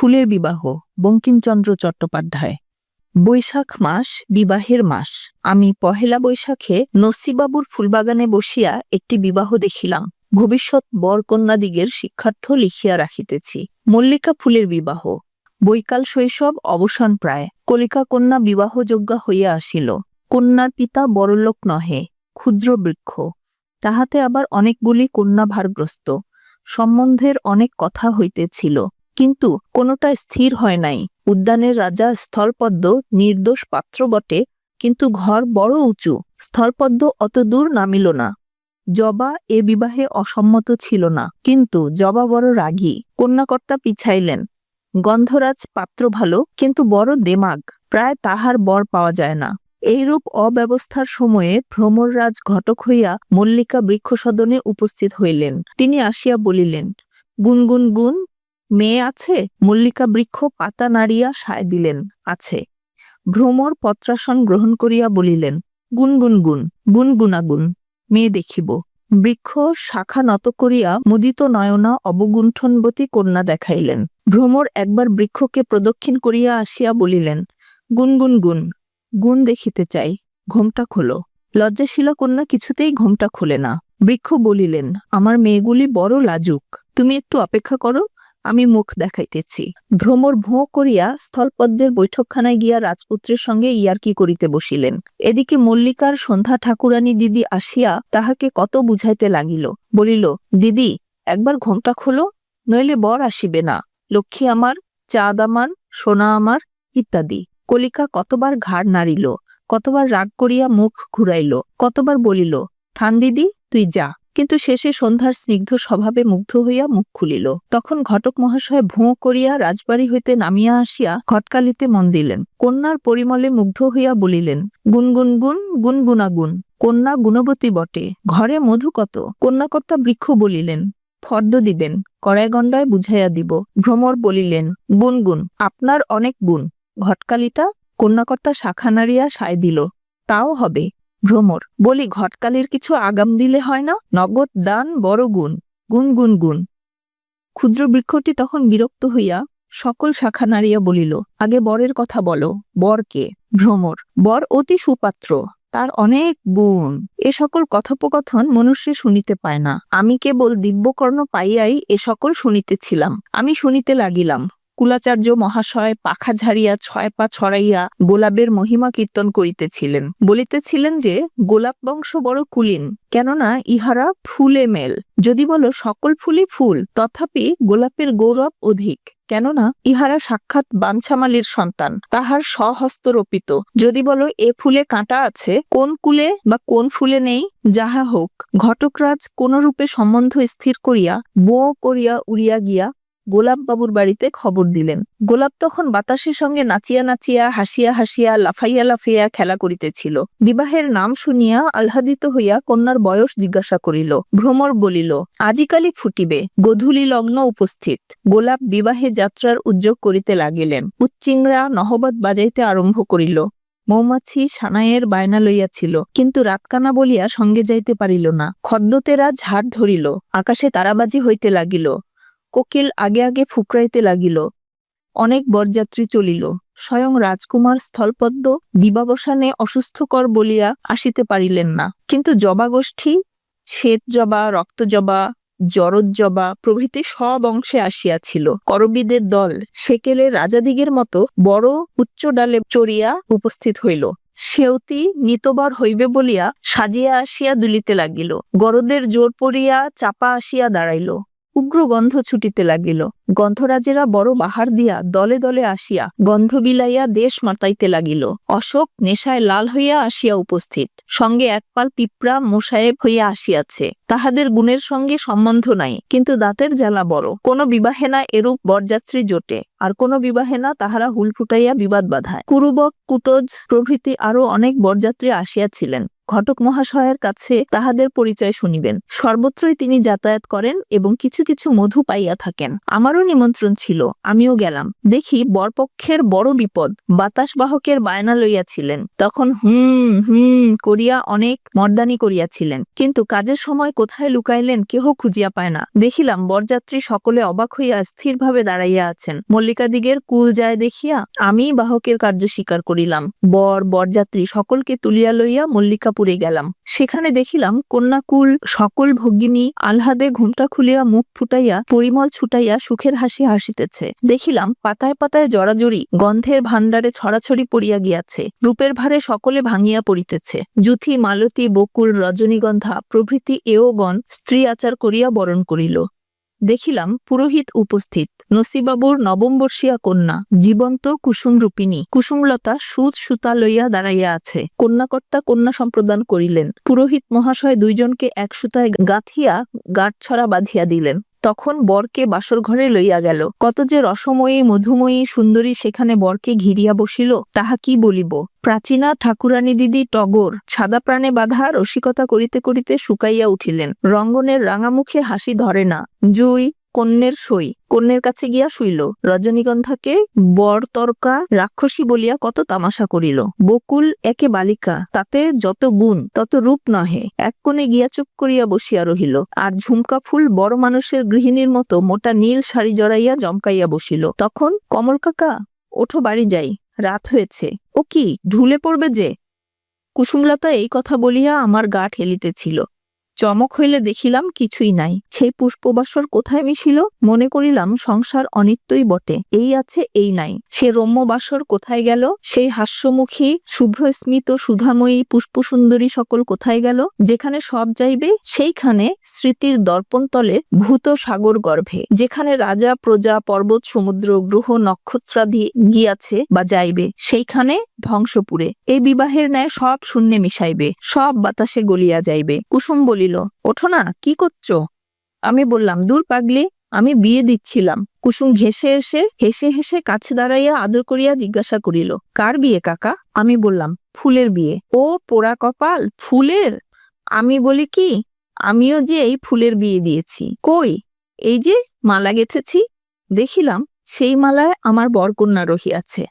ফুলের বিবাহ, বঙ্কিমচন্দ্র চট্টোপাধ্যায়। বৈশাখ মাস, বিবাহের মাস। আমি পহেলা বৈশাখে নসিবাবুর ফুলবাগানে বসিয়া একটি বিবাহ দেখিলাম। ভবিষ্যৎ বরকন্যাদিগের শিক্ষার্থ লিখিয়া রাখিতেছি। মল্লিকা ফুলের বিবাহ। বৈকাল শৈশব অবসান প্রায়। কলিকা কন্যা বিবাহযোগ্যা হইয়া আসিল। কন্যার পিতা বড়লোক নহে, ক্ষুদ্র বৃক্ষ। তাহাতে আবার অনেকগুলি কন্যা ভারগ্রস্ত সম্বন্ধের অনেক কথা হইতেছিল। কিন্তু কোনোটা স্থির হয় নাই। উদ্যানের রাজা স্থলপদ্ম নির্দোষ পাত্র বটে, কিন্তু ঘর বড় উঁচু, স্থলপদ্ম অত দূর নামিল না। জবা এ বিবাহে অসম্মত ছিল না, কিন্তু জবা বড় রাগী, কন্যাকর্তা পিছাইলেন। গন্ধরাজ পাত্র ভালো, কিন্তু বড় দেমাগ, প্রায় তাহার বর পাওয়া যায় না। এইরূপ অব্যবস্থার সময়ে ভ্রমররাজ ঘটক হইয়া মল্লিকা বৃক্ষসদনে উপস্থিত হইলেন। তিনি আসিয়া বলিলেন, গুনগুন গুন মেয়ে আছে? মল্লিকা বৃক্ষ পাতা নাড়িয়া সায় দিলেন, আছে। ভ্রমর পত্রাসন গ্রহণ করিয়া বলিলেন গুনগুন গুন গুনগুনাগুন, মেয়ে দেখিব। বৃক্ষ শাখা নত করিয়া মুদিত নয়না অবগুণ্ঠনবতী কন্যা দেখাইলেন। ভ্রমর একবার বৃক্ষকে প্রদক্ষিণ করিয়া আসিয়া বলিলেন গুনগুন গুন গুণ দেখিতে চাই, ঘোমটা খোলো। লজ্জাশীলা কন্যা কিছুতেই ঘোমটা খোলে না। বৃক্ষ বলিলেন, আমার মেয়েগুলি বড় লাজুক, তুমি একটু অপেক্ষা করো। আমি মুখ দেখাইতেছি। ভ্রমর ভোঁ করিয়া স্থলপদ্মের বৈঠকখানায় গিয়া রাজপুত্রের সঙ্গে ইয়ার্কি করিতে বসিলেন। এদিকে মল্লিকার সন্ধ্যা ঠাকুরানী দিদি আসিয়া তাহাকে কত বুঝাইতে লাগিল। বলিল, দিদি, একবার ঘোমটা খোলো, নইলে বর আসিবে না। লক্ষ্মী আমার, চাঁদ আমার, সোনা আমার, ইত্যাদি। কলিকা কতবার ঘাড় নাড়িল, কতবার রাগ করিয়া মুখ ঘুরাইল, কতবার বলিল ঠান দিদি, তুই যা। কিন্তু শেষে সন্ধ্যার স্নিগ্ধ স্বভাবে মুগ্ধ হইয়া মুখ খুলিল। তখন ঘটক মহাশয় ভোঁ করিয়া রাজবাড়ি হইতে নামিয়া আসিয়া ঘটকালিতে মন দিলেন। কন্যার পরিমলে মুগ্ধ হইয়া বলিলেন, গুনগুন গুন, গুনগুনাগুন, কন্যা গুণবতী বটে, ঘরে মধু কত? কন্যাকর্তা বৃক্ষ বলিলেন, ফর্দ দিবেন, কড়াইগণ্ডায় বুঝাইয়া দিব। ভ্রমর বলিলেন, গুনগুন, আপনার অনেক গুণ। ঘটকালিটা কন্যাকর্তা শাখা নাড়িয়া সায় দিল, তাও হবে। ভ্রমর। বলি, ঘটকালের কিছু আগাম দিলে হয় না? নগদ দান, বড় গুণ গুণ গুণ গুণ। ক্ষুদ্র বৃক্ষটি তখন বিরক্ত হইয়া সকল শাখা নাড়িয়া বলিল, আগে বরের কথা বলো। বর কে? ভ্রমর, বর অতি সুপাত্র, তার অনেক গুণ। এ সকল কথোপকথন মনুষ্যে শুনিতে পায় না। আমি কেবল দিব্যকর্ণ পাইয়াই এ সকল শুনিতেছিলাম। আমি শুনিতে লাগিলাম। কুলাচার্য মহাশয় পাখা ঝাড়িয়া ছয় পা ছড়াইয়া গোলাপের মহিমা কীর্তন করিতেছিলেন। বলিতেছিলেন যে, গোলাপ বংশ বড় কুলীন, কেননা ইহারা ফুলে মেল। যদি বলো সকল ফুলই ফুল, তথাপি গোলাপের গৌরব অধিক, কেননা ইহারা সাক্ষাৎ বাঞ্ছামালির সন্তান, তাহার স্বহস্ত রোপিত। যদি বলো এ ফুলে কাঁটা আছে, কোন কুলে বা কোন ফুলে নেই, যাহা হোক, ঘটকরাজ কোন রূপে সম্বন্ধ স্থির করিয়া বো করিয়া উড়িয়া গিয়া গোলাপ বাবুর বাড়িতে খবর দিলেন। গোলাপ তখন বাতাসের সঙ্গে নাচিয়া নাচিয়া, হাসিয়া হাসিয়া, লাফাইয়া লাফাইয়া খেলা করিতেছিল। বিবাহের নাম শুনিয়া আহ্লাদিত হইয়া কন্যার বয়স জিজ্ঞাসা করিল, ভ্রমর বলিল, আজিকালি ফুটিবে, গধূলি লগ্ন উপস্থিত। গোলাপ বিবাহে যাত্রার উদ্যোগ করিতে লাগিলেন। উচ্চিংড়া নহবত বাজাইতে আরম্ভ করিল। মৌমাছি সানাইয়ের বায়না লইয়াছিল, কিন্তু রাতকানা বলিয়া সঙ্গে যাইতে পারিল না। খদ্দতেরা ঝাড় ধরিল, আকাশে তারাবাজি হইতে লাগিল। কোকিল আগে আগে ফুকরাইতে লাগিল। অনেক বরযাত্রী চলিল। স্বয়ং রাজকুমার স্থলপদ্ম দিবাবসানে অসুস্থকর বলিয়া আসিতে পারিলেন না। কিন্তু জবাগোষ্ঠী শ্বেত জবা রক্ত জবা জরদ জবা প্রভৃতি সব অংশে আসিয়াছিল। করবীদের দল সেকেলে রাজাদিগের মতো বড় উচ্চ ডালে চড়িয়া উপস্থিত হইল। সেওতি নিতবর হইবে বলিয়া সাজিয়া আসিয়া দুলিতে লাগিল। গরদের জোর পড়িয়া চাপা আসিয়া দাঁড়াইল। উগ্র গন্ধ ছুটিতে লাগিল। গন্ধরাজেরা বড় বাহার দিয়া দলে দলে আসিয়া গন্ধ বিলাইয়া দেশ মাতাইতে লাগিল। অশোক নেশায় লাল হইয়া আসিয়া উপস্থিত। সঙ্গে একপাল পিঁপড়া মোসায়েব হইয়া আসিয়াছে। তাহাদের গুণের সঙ্গে সম্বন্ধ নাই, কিন্তু দাঁতের জ্বালা বড়। কোন বিবাহে না এরূপ বরযাত্রী জোটে, আর কোন বিবাহে না তাহারা হুল ফুটাইয়া বিবাদ বাধায়। কুরুবক, কুটজ প্রভৃতি আরও অনেক বরযাত্রী আসিয়াছিলেন। ঘটক মহাশয়ের কাছে তাহাদের পরিচয় শুনিবেন। সর্বত্রই তিনি যাতায়াত করেন এবং কিছু কিছু মধু পাইয়া থাকেন। আমারও নিমন্ত্রণ ছিল, আমিও গেলাম। দেখি বরপক্ষের বড় বিপদ, বাতাস বাহকের বায়না লইয়াছিলেন। তখন হুম হুম করিয়া অনেক মর্দানি করিয়াছিলেন। কিন্তু কাজের সময় কোথায় লুকাইলেন কেহ খুঁজিয়া পায় না। দেখিলাম বরযাত্রী সকলে অবাক হইয়া স্থিরভাবে দাঁড়াইয়া আছেন। মল্লিকাদিগের কুল যায় দেখিয়া আমি বাহকের কার্য স্বীকার করিলাম। বর, বরযাত্রী সকলকে তুলিয়া লইয়া মল্লিকাপুরে গেলাম। সেখানে দেখিলাম কন্যাকুল সকল ভগিনী আহ্লাদে ঘুমটা খুলিয়া মুখ ফুটাইয়া পরিমল ছুটাইয়া সুখের হাসি হাসিতেছে। দেখিলাম পাতায় পাতায় জড়াজড়ি গন্ধের ভাণ্ডারে ছড়াছড়ি পড়িয়া গিয়াছে। রূপের ভারে সকলে ভাঙিয়া পড়িতেছে। জুথি মালতী, বকুল, রজনীগন্ধা প্রভৃতি এওগণ স্ত্রী আচার করিয়া বরণ করিল। দেখিলাম পুরোহিত উপস্থিত, নসিবাবুর নবমবর্ষীয়া কন্যা, জীবন্ত কুসুম রূপিণী কুসুমলতা সুদ সুতা লইয়া দাঁড়াইয়া আছে। কন্যাকর্তা কন্যা সম্প্রদান করিলেন। পুরোহিত মহাশয় দুইজনকে এক সুতায় গাঁথিয়া গাঁটছড়া বাঁধিয়া দিলেন। তখন বরকে বাসর ঘরে লইয়া গেল। কত যে রসময়ী, মধুময়ী, সুন্দরী সেখানে বরকে ঘিরিয়া বসিল, তাহা কি বলিব? প্রাচীনা ঠাকুরানী দিদি টগর সাদা প্রাণে বাধা রসিকতা করিতে করিতে শুকাইয়া উঠিলেন। রঙ্গনের রাঙামুখে হাসি ধরে না। জুই কন্যের সই। কন্যের কাছে গিয়া শুইল। রজনীগন্ধাকে বর তর্কা রাক্ষসী বলিয়া কত তামাশা করিল। বকুল একে বালিকা, তাতে যত গুণ, তত রূপ নহে। এক কোণে গিয়া চুপ করিয়া বসিয়া রহিল। আর ঝুমকা ফুল বড় মানুষের গৃহিণীর মতো মোটা নীল শাড়ি জড়াইয়া জমকাইয়া বসিল। তখন, কমল কাকা, ওঠো, বাড়ি যাই। রাত হয়েছে। ও কি, ঢুলে পড়বে যে? কুসুমলতা এই কথা বলিয়া আমার গা ঠেলিতেছিল। চমক হইলে দেখিলাম কিছুই নাই। সেই পুষ্পবাসর কোথায় মিশিল? মনে করিলাম সংসার অনিত্যই বটে, এই আছে, এই নাই। সে রম্যবাসর কোথায় গেল? সেই হাস্যমুখী শুভ্র স্মিত সুধাময়ী, পুষ্পসুন্দরী সকল কোথায় গেল? যেখানে সব যাইবে, সেইখানে স্মৃতির দর্পণ তলে ভূত সাগর গর্ভে। যেখানে রাজা, প্রজা, পর্বত, সমুদ্র, গ্রহ, নক্ষত্রাদি গিয়াছে বা যাইবে, সেইখানে ধ্বংসপুরে। এই বিবাহের ন্যায় সব শূন্যে মিশাইবে, সব বাতাসে গলিয়া যাইবে। কুসুম বলিল ওঠো না, কি করছ? আমি বললাম, দূর পাগলি, আমি বিয়ে দিচ্ছিলাম। কুসুম ঘেসে এসে, হেসে হেসে কাছে দাঁড়াইয়া আদর করিয়া জিজ্ঞাসা করিল, কার বিয়ে কাকা? আমি বললাম, ফুলের বিয়ে। ও পোড়া কপাল, ফুলের? আমি বলি, কি? আমিও যে এই ফুলের বিয়ে দিয়েছি। কই? এই যে, মালা গেথেছি? দেখিলাম, সেই মালায় আমার বরকন্যা রহিয়াছে।